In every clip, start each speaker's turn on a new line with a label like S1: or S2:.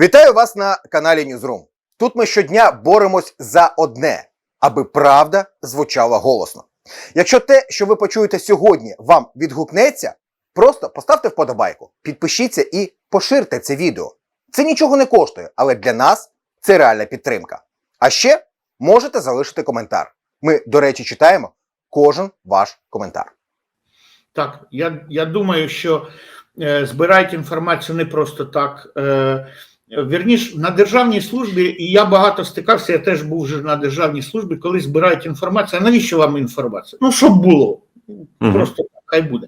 S1: Вітаю вас на каналі Ньюзрум. Тут ми щодня боремось за одне, аби правда звучала голосно. Якщо те, що ви почуєте сьогодні, вам відгукнеться, просто поставте вподобайку, підпишіться і поширте це відео. Це нічого не коштує, але для нас це реальна підтримка. А ще можете залишити коментар. Ми, до речі, читаємо кожен ваш коментар.
S2: Так, я, я думаю, що е, збирають інформацію не просто так. Е, Вірніш, на державній службі, і я багато стикався, я теж був вже на державній службі, коли збирають інформацію. А навіщо вам інформація? Ну, щоб було. Просто хай буде.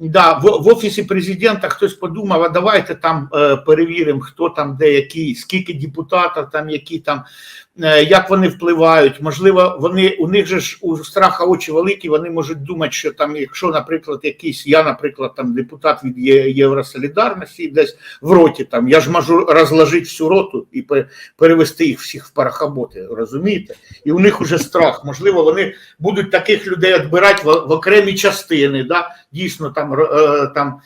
S2: Да, в, в офісі президента хтось подумав, а давайте там е, перевіримо, хто там де який, скільки депутатів там, які там, як вони впливають. Можливо, вони у них же ж у страха очі великі, вони можуть думати, що там, якщо, наприклад, якийсь, я, наприклад, там депутат від Євросолідарності, десь в роті там, я ж можу розложити всю роту і перевести їх всіх в парахоботи, розумієте? І у них уже страх. Можливо, вони будуть таких людей відбирати в, в окремі частини, да? дійсно там, е, там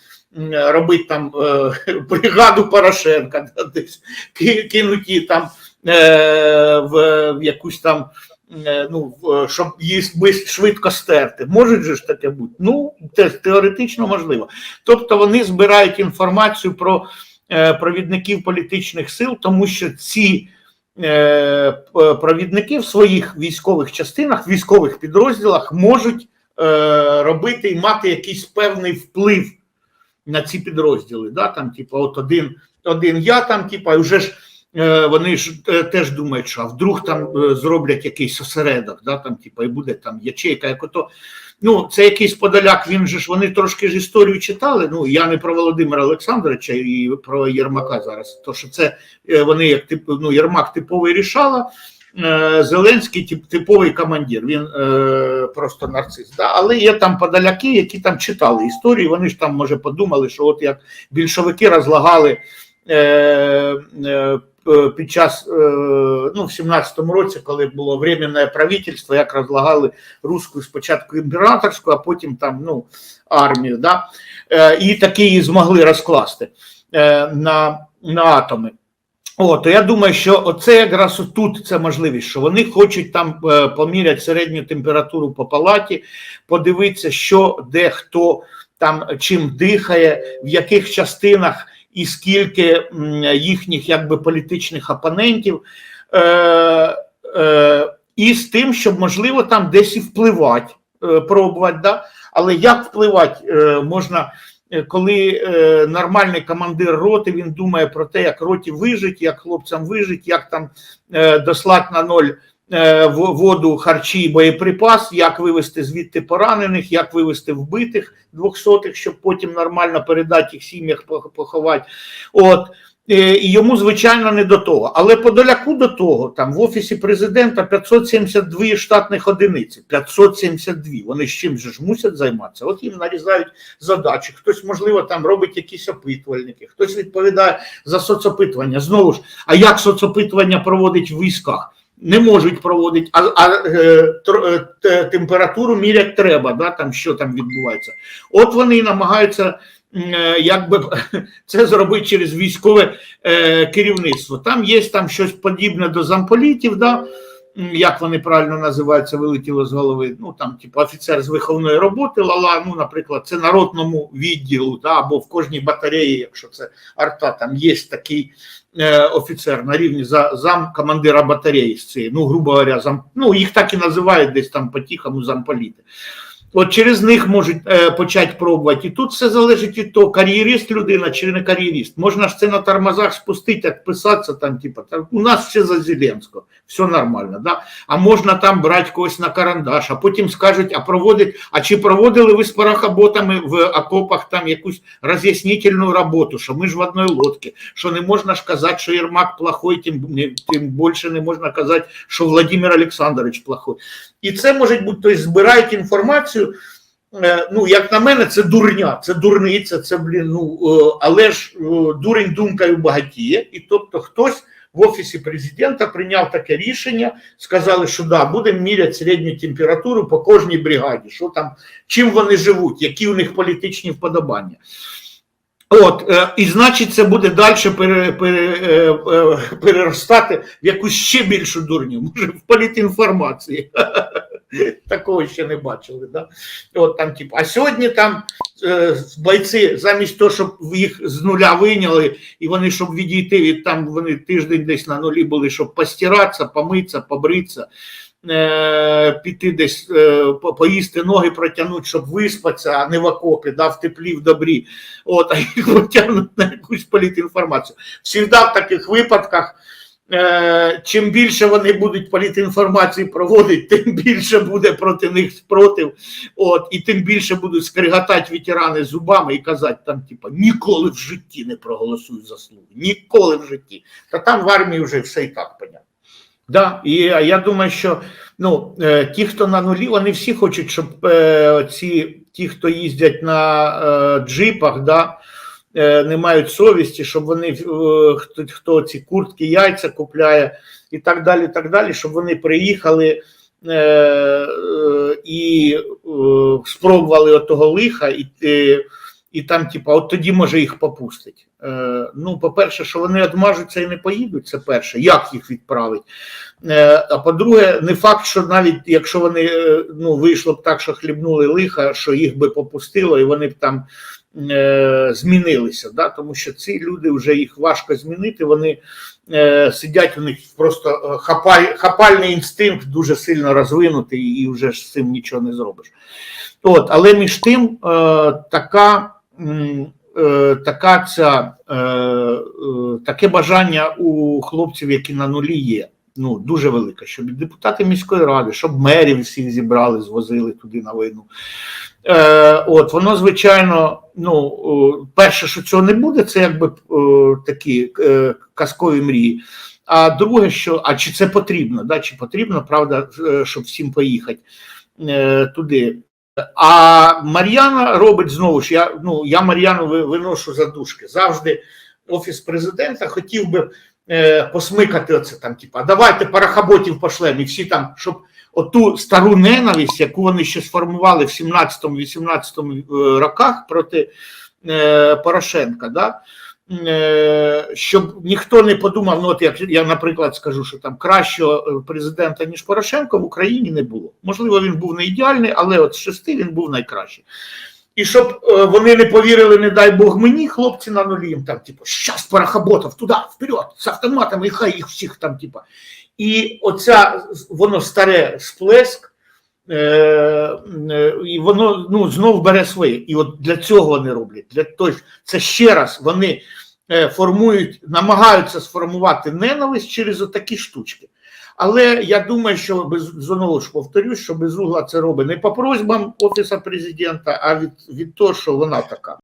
S2: робити там е, бригаду Порошенка, десь ки- кинуті там е, в, в якусь там. е, Ну, щоб її швидко стерти. Може же ж таке бути? Ну, те, теоретично можливо. Тобто вони збирають інформацію про е, провідників політичних сил, тому що ці е, провідники в своїх військових частинах, військових підрозділах можуть е, робити і мати якийсь певний вплив на ці підрозділи. Да? Там, типу, от один, один я там, типу, вже ж е, вони ж е, теж думають, що а вдруг там е, зроблять якийсь осередок, да? там, типу, і буде там ячейка, як ото. Ну, це якийсь подоляк, він же ж вони трошки ж історію читали. Ну, я не про Володимира Олександровича і про Єрмака зараз. То що це е, вони як тип, ну, Єрмак типовий рішала, е, Зеленський тип, типовий командир, він е, просто нарцис. Да? Але є там подоляки, які там читали історію. Вони ж там, може, подумали, що от як більшовики розлагали. Е, е, п- під час е, ну, в 17-му році, коли було временне правительство, як розлагали руську спочатку імператорську, а потім там ну, армію. Да? Е, і таки її змогли розкласти е, на, на атоми. О, то я думаю, що оце якраз тут це можливість, що вони хочуть там е, поміряти середню температуру по палаті, подивитися, що де хто там чим дихає, в яких частинах і скільки їхніх якби політичних опонентів. Е, е, і з тим, щоб можливо там десь і впливати, е, пробувати, да? але як впливати е, можна е, коли нормальний командир роти він думає про те, як роті вижить, як хлопцям вижить, як там дослати на ноль воду, харчі, боєприпас, як вивести звідти поранених, як вивести вбитих двохсотих, щоб потім нормально передати їх сім'ях поховати. От. Е, І йому, звичайно, не до того. Але подоляку до того, там в офісі президента 572 штатних одиниці. 572. Вони з чим же ж мусять займатися? От їм нарізають задачі. Хтось, можливо, там робить якісь опитувальники, хтось відповідає за соцопитування. Знову ж, а як соцопитування проводить в військах? Не можуть проводити, а, а е, е, те- температуру мірять треба, да, там, що там відбувається. От вони намагаються е, якби це зробити через військове е, керівництво. Там є там щось подібне до замполітів, да, як вони правильно називаються, вилетіло з голови. Ну там, типу, офіцер з виховної роботи, лала, ну, наприклад, це народному відділу, да, або в кожній батареї, якщо це арта, там є такий е, офіцер на рівні за зам командира батареї з цієї, ну, грубо говоря, зам, ну, їх так і називають десь там по-тихому замполіти. От через них можуть е, почати пробувати. І тут все залежить від того, кар'єрист людина чи не кар'єрист. Можна ж це на тормозах спустити, відписатися там, типу, та, у нас все за Зеленського, все нормально. Да? А можна там брати когось на карандаш, а потім скажуть, а проводить, а чи проводили ви з парахоботами в окопах там якусь роз'яснительну роботу, що ми ж в одній лодці, що не можна ж казати, що Єрмак плохой, тим, тим більше не можна казати, що Владимир Олександрович плохой. І це може бути, тобто збирають інформацію. Е, Ну, як на мене, це дурня, це дурниця, це блін. Ну е, але ж е, дурень думкою багатіє, і тобто хтось в офісі президента прийняв таке рішення, сказали, що да, будемо міряти середню температуру по кожній бригаді, що там, чим вони живуть, які у них політичні вподобання. От, і значить, це буде далі пере, пере, переростати в якусь ще більшу дурню, може, в політінформації. Такого ще не бачили. Да? От, там, типу, а сьогодні там е, бойці, замість того, щоб їх з нуля вийняли, і вони, щоб відійти від там, вони тиждень десь на нулі були, щоб постиратися, помитися, побритися, е, піти десь е, по- поїсти ноги протягнути, щоб виспатися, а не в окопі, да, в теплі, в добрі. От, а їх потягнуть на якусь політінформацію. Всігда в таких випадках. Е, чим більше вони будуть політінформації проводити, тим більше буде проти них спротив. От, і тим більше будуть скриготати ветерани зубами і казати там, типа, ніколи в житті не проголосую за слуги. Ніколи в житті. Та там в армії вже все і так понятно. Да, і я думаю, що ну, е, ті, хто на нулі, вони всі хочуть, щоб е, ці, ті, хто їздять на е, джипах, да, не мають совісті, щоб вони е, хто, хто ці куртки, яйця купляє і так далі, так далі, щоб вони приїхали е, е, і е, спробували отого лиха, і, е, і там, типа, от тоді може їх попустить. Е, ну, по-перше, що вони одмажуться і не поїдуть, це перше, як їх відправить. Е, а по-друге, не факт, що навіть якщо вони е, ну, вийшло б так, що хлібнули лиха, що їх би попустило, і вони б там е, змінилися. Да? Тому що ці люди вже їх важко змінити, вони е, сидять у них просто е, хапаль, хапальний інстинкт дуже сильно розвинутий, і вже з цим нічого не зробиш. От, але між тим, е, така. е, Така ця, е, е, таке бажання у хлопців, які на нулі є, ну дуже велике, щоб депутати міської ради, щоб мерів всіх зібрали, звозили туди на війну. Е, от воно, звичайно, ну перше, що цього не буде, це якби о, такі е, казкові мрії. А друге, що а чи це потрібно? Да? Чи потрібно, правда, е, щоб всім поїхати е, туди? А Мар'яна робить знову ж. Я ну я Мар'яну виношу за дужки. Завжди офіс президента хотів би е, посмикати оце там, типу, давайте парахаботів пошлемо, і всі там, щоб оту стару ненависть, яку вони ще сформували в 17-18 е, роках проти е, Порошенка, да? е, щоб ніхто не подумав, ну от як я, наприклад, скажу, що там кращого е, президента, ніж Порошенко, в Україні не було. Можливо, він був не ідеальний, але от з шести він був найкращий. І щоб е, вони не повірили, не дай Бог мені, хлопці на нулі, їм там, типу, щас парахаботов, туди, вперед, з автоматами, і хай їх всіх там, типу. І оця воно старе сплеск, е, е, і воно ну, знов бере своє. І от для цього вони роблять. Для того, це ще раз вони е, формують, намагаються сформувати ненависть через отакі штучки. Але я думаю, що без знову ж повторюсь, що безугла це робить не по просьбам Офіса президента, а від, від того, що вона така.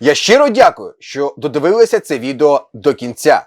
S1: Я щиро дякую, що додивилися це відео до кінця.